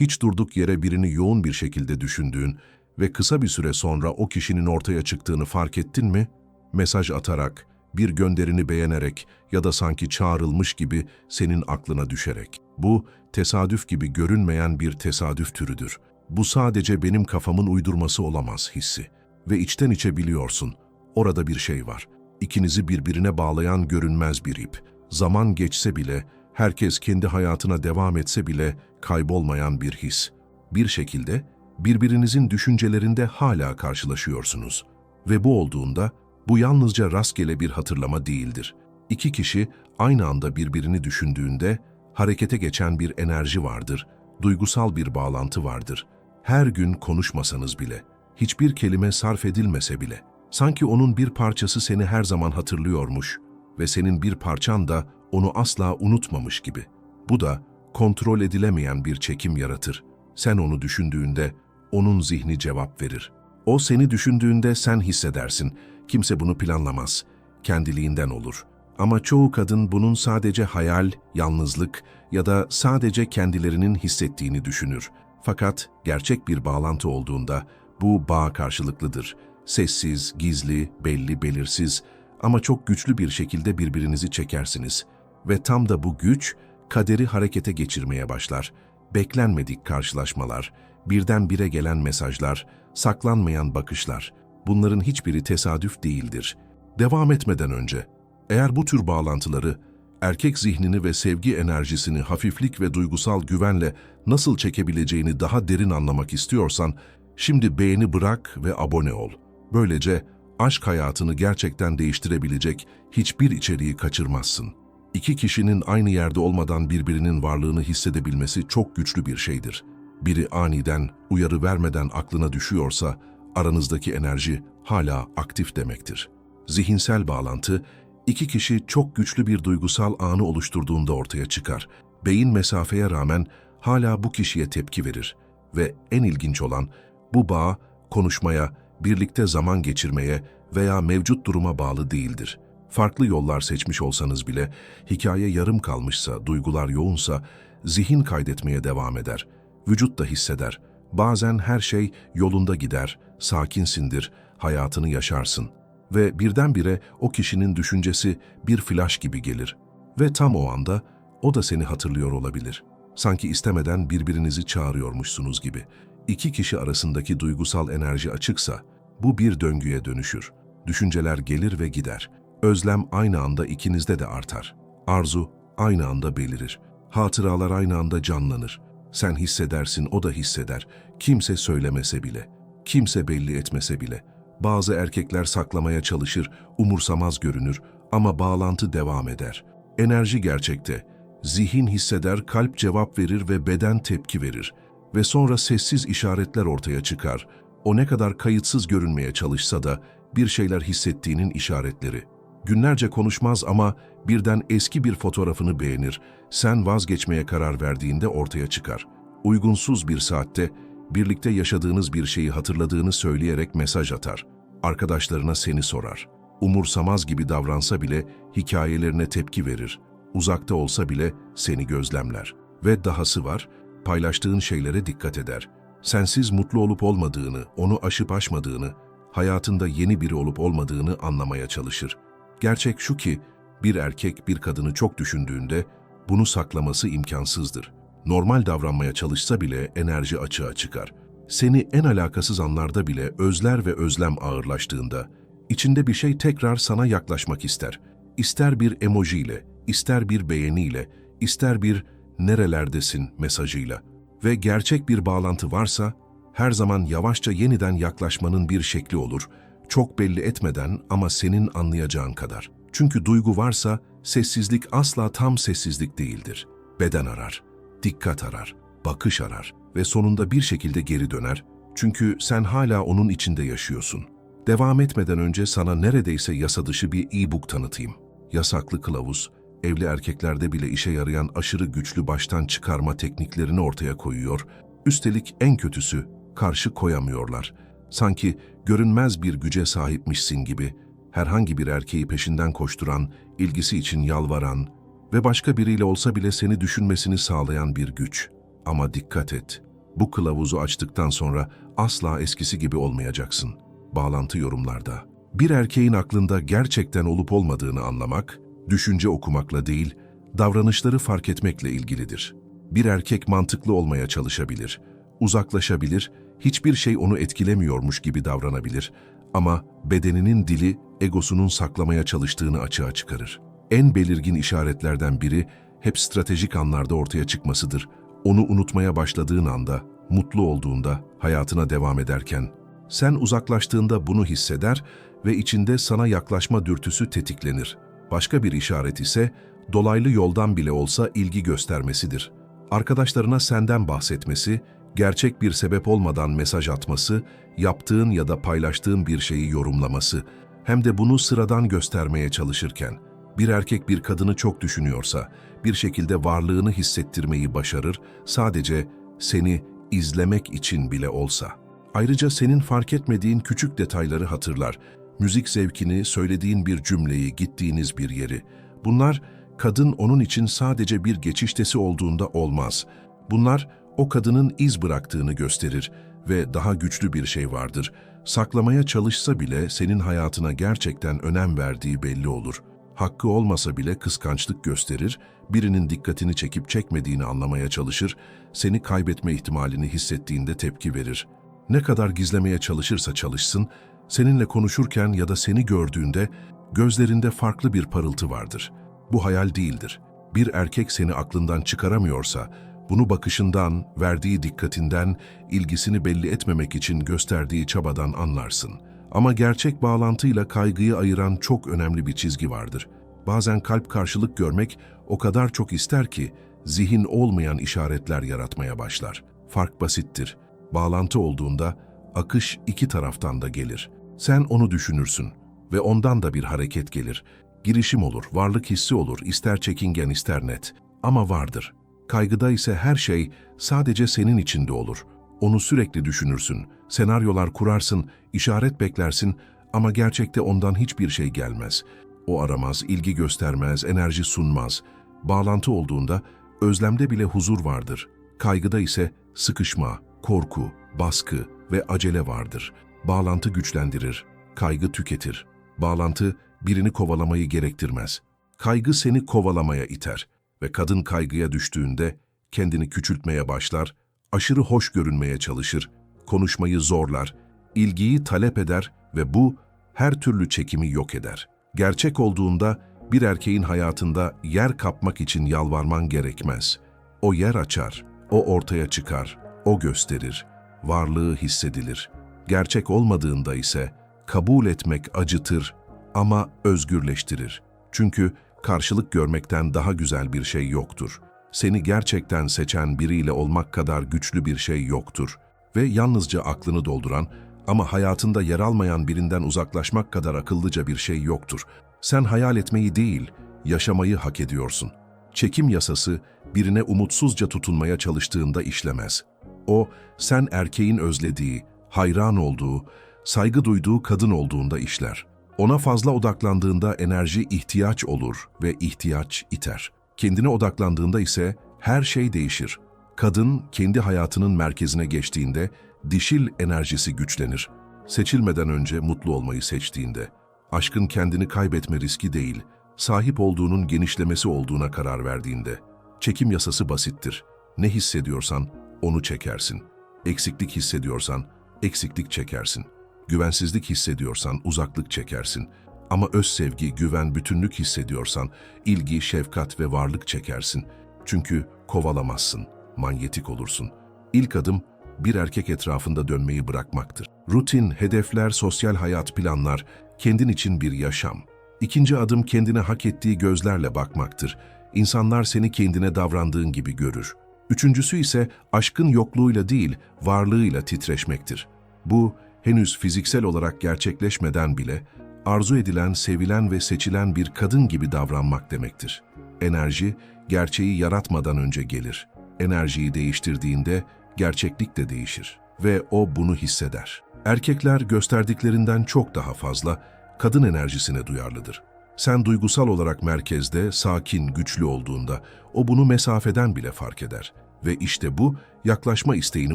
Hiç durduk yere birini yoğun bir şekilde düşündüğün ve kısa bir süre sonra o kişinin ortaya çıktığını fark ettin mi? Mesaj atarak, bir gönderini beğenerek ya da sanki çağrılmış gibi senin aklına düşerek. Bu, tesadüf gibi görünmeyen bir tesadüf türüdür. Bu sadece benim kafamın uydurması olamaz hissi. Ve içten içe biliyorsun, orada bir şey var. İkinizi birbirine bağlayan görünmez bir ip. Zaman geçse bile, herkes kendi hayatına devam etse bile kaybolmayan bir his. Bir şekilde birbirinizin düşüncelerinde hala karşılaşıyorsunuz. Ve bu olduğunda bu yalnızca rastgele bir hatırlama değildir. İki kişi aynı anda birbirini düşündüğünde harekete geçen bir enerji vardır, duygusal bir bağlantı vardır. Her gün konuşmasanız bile, hiçbir kelime sarf edilmese bile, sanki onun bir parçası seni her zaman hatırlıyormuş ve senin bir parçan da onu asla unutmamış gibi. Bu da kontrol edilemeyen bir çekim yaratır. Sen onu düşündüğünde onun zihni cevap verir. O seni düşündüğünde sen hissedersin. Kimse bunu planlamaz. Kendiliğinden olur. Ama çoğu kadın bunun sadece hayal, yalnızlık ya da sadece kendilerinin hissettiğini düşünür. Fakat gerçek bir bağlantı olduğunda bu bağ karşılıklıdır. Sessiz, gizli, belli, belirsiz ama çok güçlü bir şekilde birbirinizi çekersiniz. Ve tam da bu güç kaderi harekete geçirmeye başlar. Beklenmedik karşılaşmalar, birdenbire gelen mesajlar, saklanmayan bakışlar. Bunların hiçbiri tesadüf değildir. Devam etmeden önce, eğer bu tür bağlantıları, erkek zihnini ve sevgi enerjisini hafiflik ve duygusal güvenle nasıl çekebileceğini daha derin anlamak istiyorsan, şimdi beğeni bırak ve abone ol. Böylece aşk hayatını gerçekten değiştirebilecek hiçbir içeriği kaçırmazsın. İki kişinin aynı yerde olmadan birbirinin varlığını hissedebilmesi çok güçlü bir şeydir. Biri aniden, uyarı vermeden aklına düşüyorsa, aranızdaki enerji hala aktif demektir. Zihinsel bağlantı, iki kişi çok güçlü bir duygusal anı oluşturduğunda ortaya çıkar. Beyin mesafeye rağmen hala bu kişiye tepki verir. Ve en ilginç olan, bu bağ konuşmaya, birlikte zaman geçirmeye veya mevcut duruma bağlı değildir. Farklı yollar seçmiş olsanız bile, hikaye yarım kalmışsa, duygular yoğunsa, zihin kaydetmeye devam eder. Vücut da hisseder. Bazen her şey yolunda gider, sakinsindir, hayatını yaşarsın. Ve birdenbire o kişinin düşüncesi bir flash gibi gelir. Ve tam o anda o da seni hatırlıyor olabilir. Sanki istemeden birbirinizi çağırıyormuşsunuz gibi. İki kişi arasındaki duygusal enerji açıksa, bu bir döngüye dönüşür. Düşünceler gelir ve gider. Özlem aynı anda ikinizde de artar. Arzu aynı anda belirir. Hatıralar aynı anda canlanır. Sen hissedersin, o da hisseder. Kimse söylemese bile, kimse belli etmese bile. Bazı erkekler saklamaya çalışır, umursamaz görünür ama bağlantı devam eder. Enerji gerçekte. Zihin hisseder, kalp cevap verir ve beden tepki verir. Ve sonra sessiz işaretler ortaya çıkar. O ne kadar kayıtsız görünmeye çalışsa da bir şeyler hissettiğinin işaretleri. Günlerce konuşmaz ama birden eski bir fotoğrafını beğenir. Sen vazgeçmeye karar verdiğinde ortaya çıkar. Uygunsuz bir saatte birlikte yaşadığınız bir şeyi hatırladığını söyleyerek mesaj atar. Arkadaşlarına seni sorar. Umursamaz gibi davransa bile hikayelerine tepki verir. Uzakta olsa bile seni gözlemler. Ve dahası var, paylaştığın şeylere dikkat eder. Sensiz mutlu olup olmadığını, onu aşıp aşmadığını, hayatında yeni biri olup olmadığını anlamaya çalışır. Gerçek şu ki, bir erkek bir kadını çok düşündüğünde bunu saklaması imkansızdır. Normal davranmaya çalışsa bile enerji açığa çıkar. Seni en alakasız anlarda bile özler ve özlem ağırlaştığında, içinde bir şey tekrar sana yaklaşmak ister. İster bir emojiyle, ister bir beğeniyle, ister bir nerelerdesin mesajıyla. Ve gerçek bir bağlantı varsa, her zaman yavaşça yeniden yaklaşmanın bir şekli olur, çok belli etmeden ama senin anlayacağın kadar. Çünkü duygu varsa, sessizlik asla tam sessizlik değildir. Beden arar, dikkat arar, bakış arar ve sonunda bir şekilde geri döner. Çünkü sen hala onun içinde yaşıyorsun. Devam etmeden önce sana neredeyse yasa dışı bir e-book tanıtayım. Yasaklı kılavuz, evli erkeklerde bile işe yarayan aşırı güçlü baştan çıkarma tekniklerini ortaya koyuyor. Üstelik en kötüsü, karşı koyamıyorlar. Sanki görünmez bir güce sahipmişsin gibi, herhangi bir erkeği peşinden koşturan, ilgisi için yalvaran ve başka biriyle olsa bile seni düşünmesini sağlayan bir güç. Ama dikkat et, Bu kılavuzu açtıktan sonra asla eskisi gibi olmayacaksın. Bağlantı yorumlarda. Bir erkeğin aklında gerçekten olup olmadığını anlamak, düşünce okumakla değil, davranışları fark etmekle ilgilidir. Bir erkek mantıklı olmaya çalışabilir, uzaklaşabilir, hiçbir şey onu etkilemiyormuş gibi davranabilir ama bedeninin dili egosunun saklamaya çalıştığını açığa çıkarır. En belirgin işaretlerden biri hep stratejik anlarda ortaya çıkmasıdır. Onu unutmaya başladığın anda, mutlu olduğunda, hayatına devam ederken, sen uzaklaştığında bunu hisseder ve içinde sana yaklaşma dürtüsü tetiklenir. Başka bir işaret ise dolaylı yoldan bile olsa ilgi göstermesidir. Arkadaşlarına senden bahsetmesi, gerçek bir sebep olmadan mesaj atması, yaptığın ya da paylaştığın bir şeyi yorumlaması, hem de bunu sıradan göstermeye çalışırken, bir erkek bir kadını çok düşünüyorsa, bir şekilde varlığını hissettirmeyi başarır, sadece seni izlemek için bile olsa. Ayrıca senin fark etmediğin küçük detayları hatırlar. Müzik zevkini, söylediğin bir cümleyi, gittiğiniz bir yeri. Bunlar kadın onun için sadece bir geçiştesi olduğunda olmaz. Bunlar o kadının iz bıraktığını gösterir ve daha güçlü bir şey vardır. Saklamaya çalışsa bile senin hayatına gerçekten önem verdiği belli olur. Hakkı olmasa bile kıskançlık gösterir, birinin dikkatini çekip çekmediğini anlamaya çalışır, seni kaybetme ihtimalini hissettiğinde tepki verir. Ne kadar gizlemeye çalışırsa çalışsın, seninle konuşurken ya da seni gördüğünde gözlerinde farklı bir parıltı vardır. Bu hayal değildir. Bir erkek seni aklından çıkaramıyorsa, bunu bakışından, verdiği dikkatinden, ilgisini belli etmemek için gösterdiği çabadan anlarsın. Ama gerçek bağlantıyla kaygıyı ayıran çok önemli bir çizgi vardır. Bazen kalp karşılık görmek o kadar çok ister ki, zihin olmayan işaretler yaratmaya başlar. Fark basittir. Bağlantı olduğunda akış iki taraftan da gelir. Sen onu düşünürsün ve ondan da bir hareket gelir. Girişim olur, varlık hissi olur, ister çekingen ister net. Ama vardır. Kaygıda ise her şey sadece senin içinde olur. Onu sürekli düşünürsün, senaryolar kurarsın, işaret beklersin ama gerçekte ondan hiçbir şey gelmez. O aramaz, ilgi göstermez, enerji sunmaz. Bağlantı olduğunda özlemde bile huzur vardır. Kaygıda ise sıkışma, korku, baskı ve acele vardır. Bağlantı güçlendirir, kaygı tüketir. Bağlantı birini kovalamayı gerektirmez. Kaygı seni kovalamaya iter ve kadın kaygıya düştüğünde kendini küçültmeye başlar, aşırı hoş görünmeye çalışır, konuşmayı zorlar, ilgiyi talep eder ve bu her türlü çekimi yok eder. Gerçek olduğunda bir erkeğin hayatında yer kapmak için yalvarman gerekmez. O yer açar, o ortaya çıkar, o gösterir, varlığı hissedilir. Gerçek olmadığında ise kabul etmek acıtır ama özgürleştirir. Çünkü karşılık görmekten daha güzel bir şey yoktur. Seni gerçekten seçen biriyle olmak kadar güçlü bir şey yoktur. Ve yalnızca aklını dolduran ama hayatında yer almayan birinden uzaklaşmak kadar akıllıca bir şey yoktur. Sen hayal etmeyi değil, yaşamayı hak ediyorsun. Çekim yasası birine umutsuzca tutunmaya çalıştığında işlemez. O, sen erkeğin özlediği, hayran olduğu, saygı duyduğu kadın olduğunda işler. Ona fazla odaklandığında enerji ihtiyaç olur ve ihtiyaç iter. Kendine odaklandığında ise her şey değişir. Kadın kendi hayatının merkezine geçtiğinde dişil enerjisi güçlenir. Seçilmeden önce mutlu olmayı seçtiğinde, aşkın kendini kaybetme riski değil, sahip olduğunun genişlemesi olduğuna karar verdiğinde, çekim yasası basittir. Ne hissediyorsan onu çekersin. Eksiklik hissediyorsan eksiklik çekersin. Güvensizlik hissediyorsan uzaklık çekersin. Ama öz sevgi, güven, bütünlük hissediyorsan ilgi, şefkat ve varlık çekersin. Çünkü kovalamazsın, manyetik olursun. İlk adım bir erkek etrafında dönmeyi bırakmaktır. Rutin, hedefler, sosyal hayat, planlar, kendin için bir yaşam. İkinci adım kendine hak ettiği gözlerle bakmaktır. İnsanlar seni kendine davrandığın gibi görür. Üçüncüsü ise aşkın yokluğuyla değil, varlığıyla titreşmektir. Bu, henüz fiziksel olarak gerçekleşmeden bile arzu edilen, sevilen ve seçilen bir kadın gibi davranmak demektir. Enerji, gerçeği yaratmadan önce gelir. Enerjiyi değiştirdiğinde gerçeklik de değişir ve o bunu hisseder. Erkekler gösterdiklerinden çok daha fazla kadın enerjisine duyarlıdır. Sen duygusal olarak merkezde, sakin, güçlü olduğunda o bunu mesafeden bile fark eder. Ve işte bu yaklaşma isteğini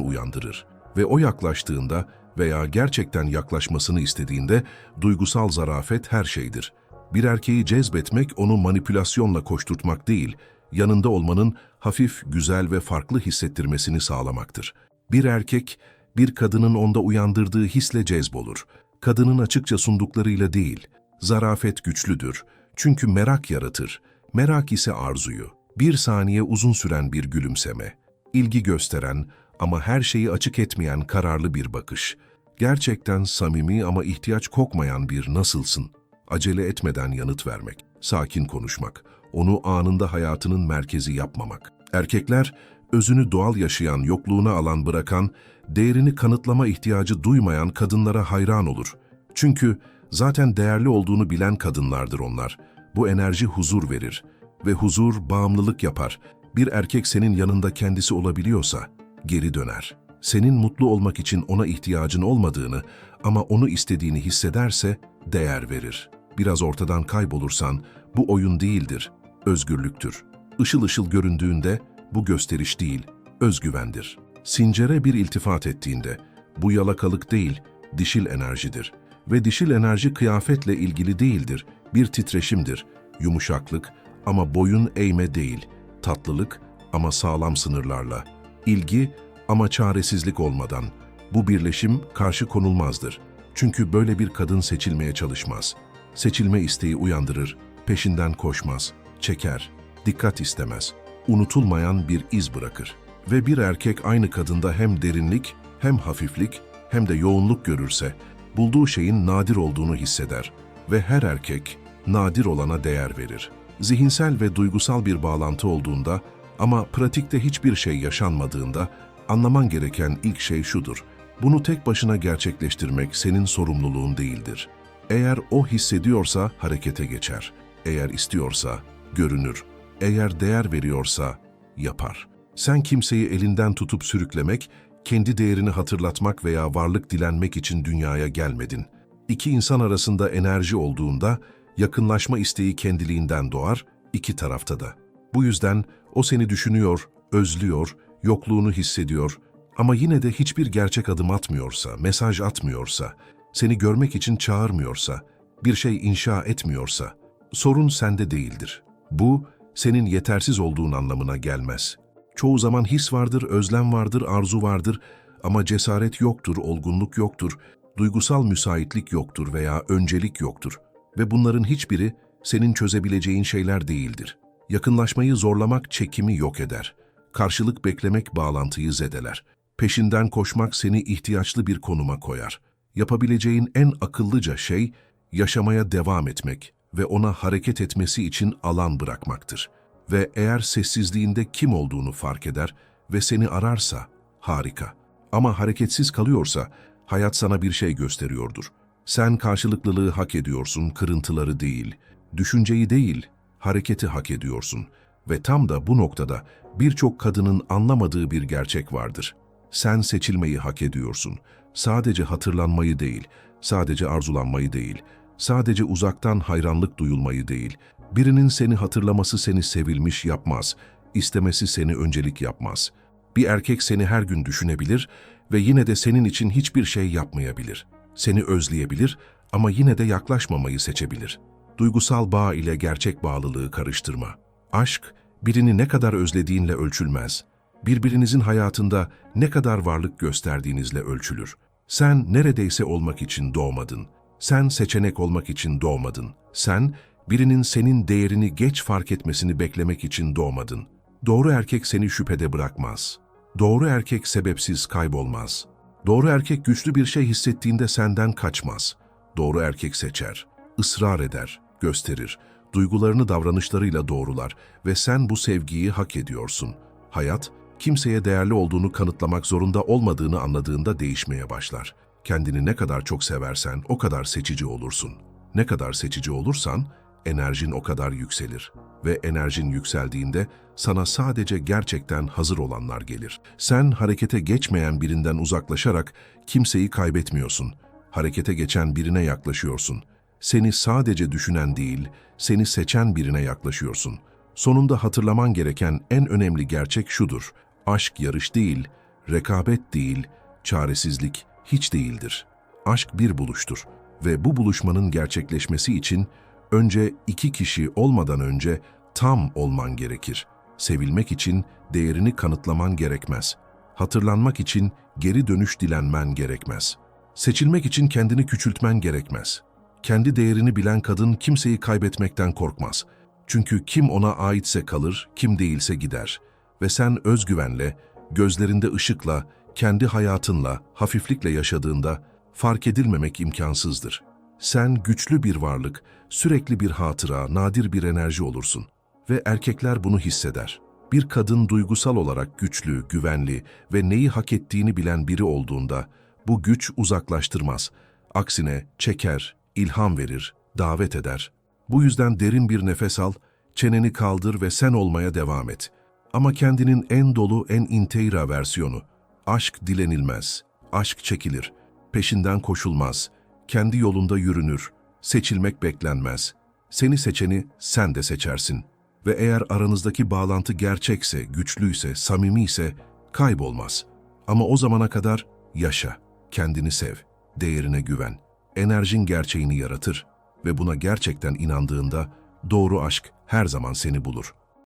uyandırır. Ve o yaklaştığında veya gerçekten yaklaşmasını istediğinde duygusal zarafet her şeydir. Bir erkeği cezbetmek onu manipülasyonla koşturtmak değil, yanında olmanın hafif, güzel ve farklı hissettirmesini sağlamaktır. Bir erkek, bir kadının onda uyandırdığı hisle cezbolur. Kadının açıkça sunduklarıyla değil, zarafet güçlüdür. Çünkü merak yaratır. Merak ise arzuyu. Bir saniye uzun süren bir gülümseme. ilgi gösteren ama her şeyi açık etmeyen kararlı bir bakış. Gerçekten samimi ama ihtiyaç kokmayan bir nasılsın. Acele etmeden yanıt vermek, sakin konuşmak, onu anında hayatının merkezi yapmamak. Erkekler, özünü doğal yaşayan, yokluğuna alan bırakan, değerini kanıtlama ihtiyacı duymayan kadınlara hayran olur. Çünkü zaten değerli olduğunu bilen kadınlardır onlar. Bu enerji huzur verir ve huzur bağımlılık yapar. Bir erkek senin yanında kendisi olabiliyorsa geri döner. Senin mutlu olmak için ona ihtiyacın olmadığını ama onu istediğini hissederse değer verir. Biraz ortadan kaybolursan bu oyun değildir, özgürlüktür. Işıl ışıl göründüğünde bu gösteriş değil, özgüvendir. Sincere bir iltifat ettiğinde bu yalakalık değil, dişil enerjidir. Ve dişil enerji kıyafetle ilgili değildir, bir titreşimdir. Yumuşaklık ama boyun eğme değil, tatlılık ama sağlam sınırlarla. İlgi ama çaresizlik olmadan. Bu birleşim karşı konulmazdır. Çünkü böyle bir kadın seçilmeye çalışmaz. Seçilme isteği uyandırır, peşinden koşmaz, çeker, dikkat istemez. Unutulmayan bir iz bırakır. Ve bir erkek aynı kadında hem derinlik, hem hafiflik, hem de yoğunluk görürse, bulduğu şeyin nadir olduğunu hisseder. Ve her erkek nadir olana değer verir. Zihinsel ve duygusal bir bağlantı olduğunda ama pratikte hiçbir şey yaşanmadığında anlaman gereken ilk şey şudur. Bunu tek başına gerçekleştirmek senin sorumluluğun değildir. Eğer o hissediyorsa harekete geçer. Eğer istiyorsa görünür. Eğer değer veriyorsa yapar. Sen kimseyi elinden tutup sürüklemek, kendi değerini hatırlatmak veya varlık dilenmek için dünyaya gelmedin. İki insan arasında enerji olduğunda yakınlaşma isteği kendiliğinden doğar, iki tarafta da. Bu yüzden o seni düşünüyor, özlüyor, yokluğunu hissediyor ama yine de hiçbir gerçek adım atmıyorsa, mesaj atmıyorsa, seni görmek için çağırmıyorsa, bir şey inşa etmiyorsa, sorun sende değildir. Bu, senin yetersiz olduğun anlamına gelmez. Çoğu zaman his vardır, özlem vardır, arzu vardır ama cesaret yoktur, olgunluk yoktur, duygusal müsaitlik yoktur veya öncelik yoktur. Ve bunların hiçbiri senin çözebileceğin şeyler değildir. Yakınlaşmayı zorlamak çekimi yok eder. Karşılık beklemek bağlantıyı zedeler. Peşinden koşmak seni ihtiyaçlı bir konuma koyar. Yapabileceğin en akıllıca şey, yaşamaya devam etmek ve ona hareket etmesi için alan bırakmaktır. Ve eğer sessizliğinde kim olduğunu fark eder ve seni ararsa, harika. Ama hareketsiz kalıyorsa, hayat sana bir şey gösteriyordur. Sen karşılıklılığı hak ediyorsun, kırıntıları değil. Düşünceyi değil, hareketi hak ediyorsun. Ve tam da bu noktada birçok kadının anlamadığı bir gerçek vardır. Sen seçilmeyi hak ediyorsun. Sadece hatırlanmayı değil, sadece arzulanmayı değil, sadece uzaktan hayranlık duyulmayı değil. Birinin seni hatırlaması seni sevilmiş yapmaz, istemesi seni öncelik yapmaz. Bir erkek seni her gün düşünebilir ve yine de senin için hiçbir şey yapmayabilir. Seni özleyebilir ama yine de yaklaşmamayı seçebilir. Duygusal bağ ile gerçek bağlılığı karıştırma. Aşk, birini ne kadar özlediğinle ölçülmez. Birbirinizin hayatında ne kadar varlık gösterdiğinizle ölçülür. Sen neredeyse olmak için doğmadın. Sen seçenek olmak için doğmadın. Sen, birinin senin değerini geç fark etmesini beklemek için doğmadın. Doğru erkek seni şüphede bırakmaz. Doğru erkek sebepsiz kaybolmaz. Doğru erkek güçlü bir şey hissettiğinde senden kaçmaz. Doğru erkek seçer, ısrar eder, gösterir, duygularını davranışlarıyla doğrular ve sen bu sevgiyi hak ediyorsun. Hayat, kimseye değerli olduğunu kanıtlamak zorunda olmadığını anladığında değişmeye başlar. Kendini ne kadar çok seversen o kadar seçici olursun. Ne kadar seçici olursan enerjin o kadar yükselir ve enerjin yükseldiğinde sana sadece gerçekten hazır olanlar gelir. Sen harekete geçmeyen birinden uzaklaşarak kimseyi kaybetmiyorsun. Harekete geçen birine yaklaşıyorsun. Seni sadece düşünen değil, seni seçen birine yaklaşıyorsun. Sonunda hatırlaman gereken en önemli gerçek şudur. Aşk yarış değil, rekabet değil, çaresizlik hiç değildir. Aşk bir buluştur ve bu buluşmanın gerçekleşmesi için önce iki kişi olmadan önce tam olman gerekir. Sevilmek için değerini kanıtlaman gerekmez. Hatırlanmak için geri dönüş dilenmen gerekmez. Seçilmek için kendini küçültmen gerekmez. Kendi değerini bilen kadın kimseyi kaybetmekten korkmaz. Çünkü kim ona aitse kalır, kim değilse gider. Ve sen özgüvenle, gözlerinde ışıkla, kendi hayatınla, hafiflikle yaşadığında fark edilmemek imkansızdır. Sen güçlü bir varlık, sürekli bir hatıra, nadir bir enerji olursun. Ve erkekler bunu hisseder. Bir kadın duygusal olarak güçlü, güvenli ve neyi hak ettiğini bilen biri olduğunda bu güç uzaklaştırmaz. Aksine çeker, ilham verir, davet eder. Bu yüzden derin bir nefes al, çeneni kaldır ve sen olmaya devam et. Ama kendinin en dolu, en integra versiyonu. Aşk dilenilmez, aşk çekilir, peşinden koşulmaz, kendi yolunda yürünür, seçilmek beklenmez. Seni seçeni sen de seçersin. Ve eğer aranızdaki bağlantı gerçekse, güçlüyse, samimiyse kaybolmaz. Ama o zamana kadar yaşa, kendini sev, değerine güven. Enerjin gerçeğini yaratır ve buna gerçekten inandığında doğru aşk her zaman seni bulur.